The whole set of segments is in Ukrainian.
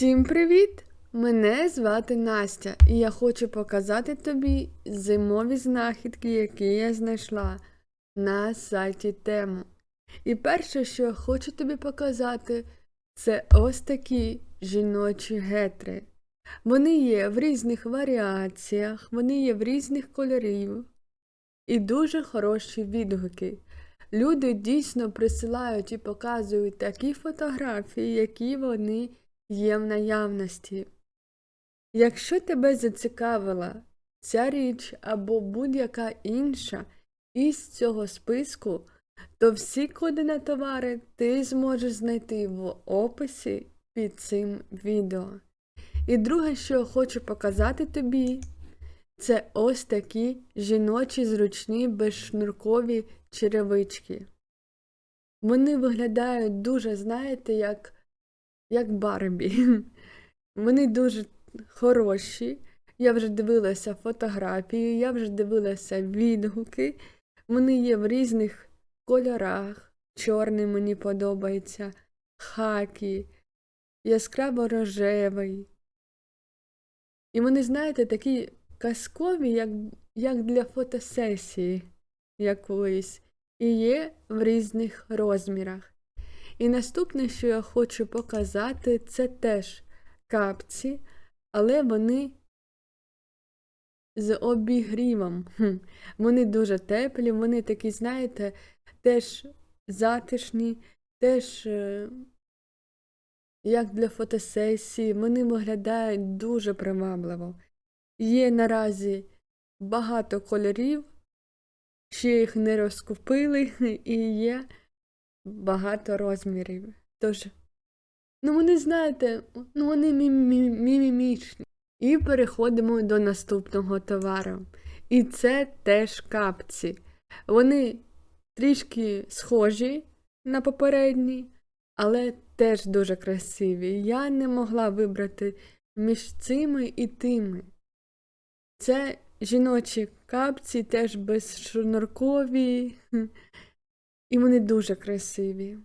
Всім привіт! Мене звати Настя, і я хочу показати тобі зимові знахідки, які я знайшла на сайті Тему. І перше, що я хочу тобі показати, це ось такі жіночі гетри. Вони є в різних варіаціях, вони є в різних кольорів і дуже хороші відгуки. Люди дійсно присилають і показують такі фотографії, які вони є в наявності. Якщо тебе зацікавила ця річ або будь-яка інша із цього списку, то всі коди на товари ти зможеш знайти в описі під цим відео. І друге, що я хочу показати тобі, це ось такі жіночі зручні безшнуркові черевички. Вони виглядають дуже, знаєте, як, як Барбі. Вони дуже хороші. Я вже дивилася фотографії, я вже дивилася відгуки. Вони є в різних кольорах. Чорний мені подобається, хакі, яскраво рожевий. І вони, знаєте, такі казкові, як, як для фотосесії якоїсь, і є в різних розмірах. І наступне, що я хочу показати, це теж капці, але вони з обігрівом. Вони дуже теплі, вони такі, знаєте, теж затишні, теж е, як для фотосесії, вони виглядають дуже привабливо. Є наразі багато кольорів, ще їх не розкупили, і є багато розмірів. Тож, ну вони знаєте, ну вони мімімічні. І переходимо до наступного товару. І це теж капці. Вони трішки схожі на попередні, але теж дуже красиві. Я не могла вибрати між цими і тими. Це жіночі капці, теж безшнуркові, і вони дуже красиві.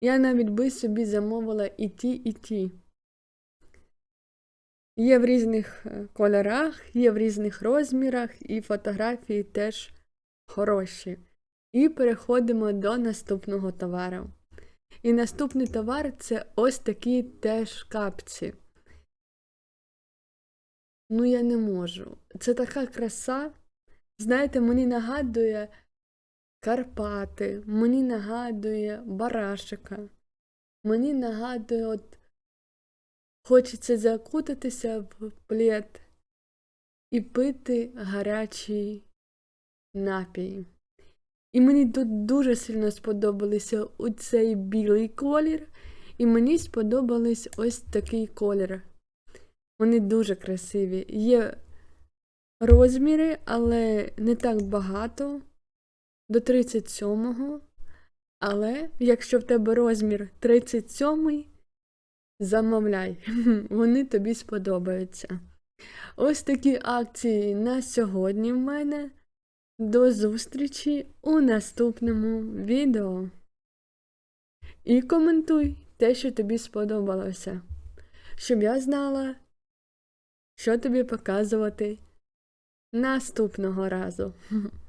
Я навіть би собі замовила і ті, і ті. Є в різних е, кольорах, є в різних розмірах, і фотографії теж хороші. І переходимо до наступного товару. І наступний товар це ось такі теж капці. Ну, я не можу. Це така краса. Знаєте, мені нагадує Карпати, мені нагадує барашика. Мені нагадує, от хочеться закутатися в плед і пити гарячий напій. І мені тут дуже сильно сподобалися оцей білий колір, і мені сподобались ось такий колір. Вони дуже красиві. Є розміри, але не так багато. До 37-го. Але якщо в тебе розмір 37, замовляй, вони тобі сподобаються. Ось такі акції на сьогодні в мене. До зустрічі у наступному відео. І коментуй те, що тобі сподобалося, щоб я знала, що тобі показувати наступного разу.